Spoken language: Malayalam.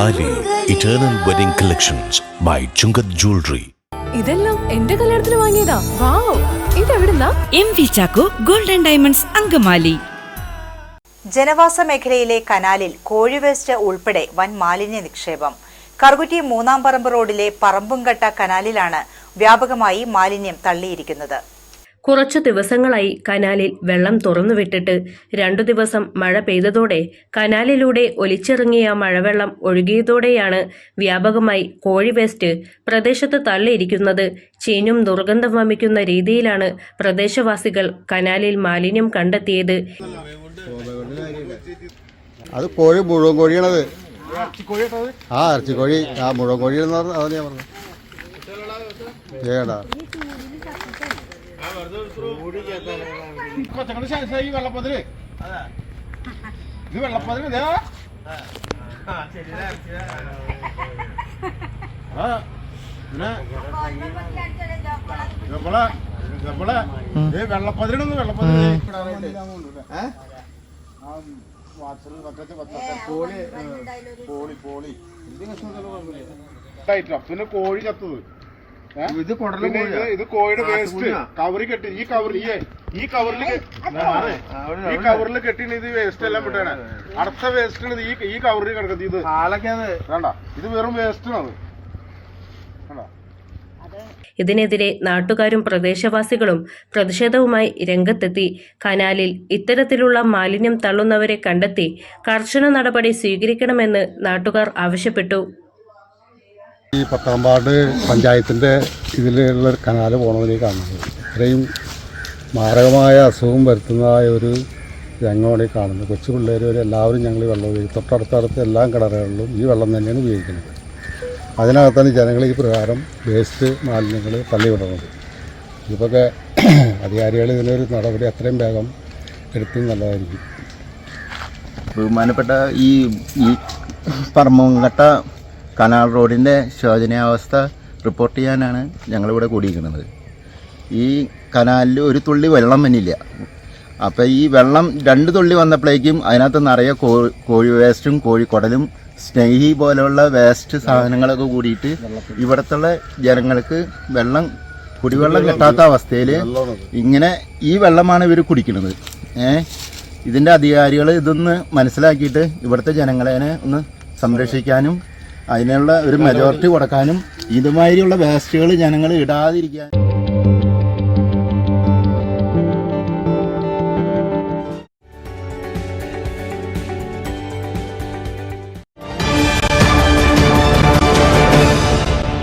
Thali eternal wedding collections by Chungath jewellery ഇതെല്ലാം എന്റെ കല്യാണത്തിന് വാങ്ങിയതാ. Wow ഇതെവിടുന്നാ? M V Chacko golden diamonds Angamaly. ജനവാസ മേഖലയിലെ കനാലിൽ കോഴി വേസ്റ്റ് ഉൾപ്പെടെ വൻ മാലിന്യ നിക്ഷേപം. കറുകുറ്റി മൂന്നാം പറമ്പ് റോഡിലെ പറമ്പുംകട്ട കനാലിലാണ് വ്യാപകമായി മാലിന്യം തള്ളിയിരിക്കുന്നത്. കുറച്ചു ദിവസങ്ങളായി കനാലിൽ വെള്ളം തുറന്നുവിട്ടിട്ട് രണ്ടു ദിവസം മഴ പെയ്തതോടെ കനാലിലൂടെ ഒലിച്ചിറങ്ങിയ മഴവെള്ളം ഒഴുകിയതോടെയാണ് വ്യാപകമായി കോഴി വേസ്റ്റ് പ്രദേശത്ത് തള്ളിയിരിക്കുന്നത്. ചീനും ദുർഗന്ധം വമിക്കുന്ന രീതിയിലാണ് പ്രദേശവാസികൾ കനാലിൽ മാലിന്യം കണ്ടെത്തിയത്. അത് കോഴി മുഴുവൻ കോഴിയാണത്. ആ ഇറച്ചിക്കോഴി ആ മുഴുവൻ കോഴി എന്ന് പറഞ്ഞ അതാണ് ഞാൻ പറഞ്ഞു ഏടാ വെള്ളപ്പതിൽ. ഇത് വെള്ളപ്പതിന് ഇതേ. വെള്ളപ്പതിരണെന്ന് വെള്ളപ്പതിര് പോളി പോളി പിന്നെ കോഴി ചത്തത്. ഏ? ഇത് കുടൽ ഇത് കോഴിയുടെ വേസ്റ്റ് കവറി കെട്ടി ഈ കവറിൽ ഈ ഈ കവറിൽ ഈ കവറിൽ കെട്ടിന് ഇത് വേസ്റ്റ് എല്ലാം വിട്ടേണേ അടുത്ത വേസ്റ്റ് ഈ ഈ കവറിൽ കിടക്കുന്നത് ഇത്. വേണ്ട. ഇത് വെറും വേസ്റ്റ് ആണ് വേണ്ട. ഇതിനെതിരെ നാട്ടുകാരും പ്രദേശവാസികളും പ്രതിഷേധവുമായി രംഗത്തെത്തി. കനാലിൽ ഇത്തരത്തിലുള്ള മാലിന്യം തള്ളുന്നവരെ കണ്ടെത്തി കർശന നടപടി സ്വീകരിക്കണമെന്ന് നാട്ടുകാർ ആവശ്യപ്പെട്ടു. ഈ പത്താംപാട് പഞ്ചായത്തിന്റെ ഇതിലുള്ള പോണതിനെ കാണുന്നത്. ഇത്രയും മാരകമായ അസുഖം വരുത്തുന്നതായ ഒരു രംഗമാണ് ഈ കാണുന്നത്. കൊച്ചു പിള്ളേർ വരെ എല്ലാവരും ഞങ്ങൾ ഈ വെള്ളം ഉപയോഗിക്കും. തൊട്ടടുത്തടുത്ത് എല്ലാ കിണറുകളിലും ഈ വെള്ളം തന്നെയാണ് ഉപയോഗിക്കുന്നത്. അതിനകത്താണ് ജനങ്ങൾ ഈ പ്രകാരം വേസ്റ്റ് മാലിന്യങ്ങൾ തള്ളിവിടുന്നത്. ഇതൊക്കെ അധികാരികൾ ഇതിനൊരു നടപടി അത്രയും വേഗം എടുത്ത് നല്ലതായിരിക്കും. ബഹുമാനപ്പെട്ട ഈ ഈ പറമ്പുംകട്ട കനാൽ റോഡിന്റെ ശോചനീയാവസ്ഥ റിപ്പോർട്ട് ചെയ്യാനാണ് ഞങ്ങളിവിടെ കൂടിയിരിക്കുന്നത്. ഈ കനാലിൽ ഒരു തുള്ളി വെള്ളം വന്നില്ല. അപ്പോൾ ഈ വെള്ളം രണ്ട് തുള്ളി വന്നപ്പോഴേക്കും അതിനകത്ത് നിറയെ കോ കോഴി വേസ്റ്റും കോഴിക്കുടലും സ്നേഹി പോലെയുള്ള വേസ്റ്റ് സാധനങ്ങളൊക്കെ കൂടിയിട്ട് ഇവിടത്തുള്ള ജനങ്ങൾക്ക് വെള്ളം കുടിവെള്ളം കിട്ടാത്ത അവസ്ഥയിൽ ഇങ്ങനെ ഈ വെള്ളമാണ് ഇവർ കുടിക്കുന്നത്. ഏ? ഇതിന്റെ അധികാരികൾ ഇതൊന്ന് മനസ്സിലാക്കിയിട്ട് ഇവിടുത്തെ ജനങ്ങളെ ഒന്ന് സംരക്ഷിക്കാനും അതിനുള്ള ഒരു മെജോറിറ്റി കൊടുക്കാനും ഇതുമാതിരിയുള്ള വേസ്റ്റുകൾ ജനങ്ങൾ ഇടാതിരിക്കാൻ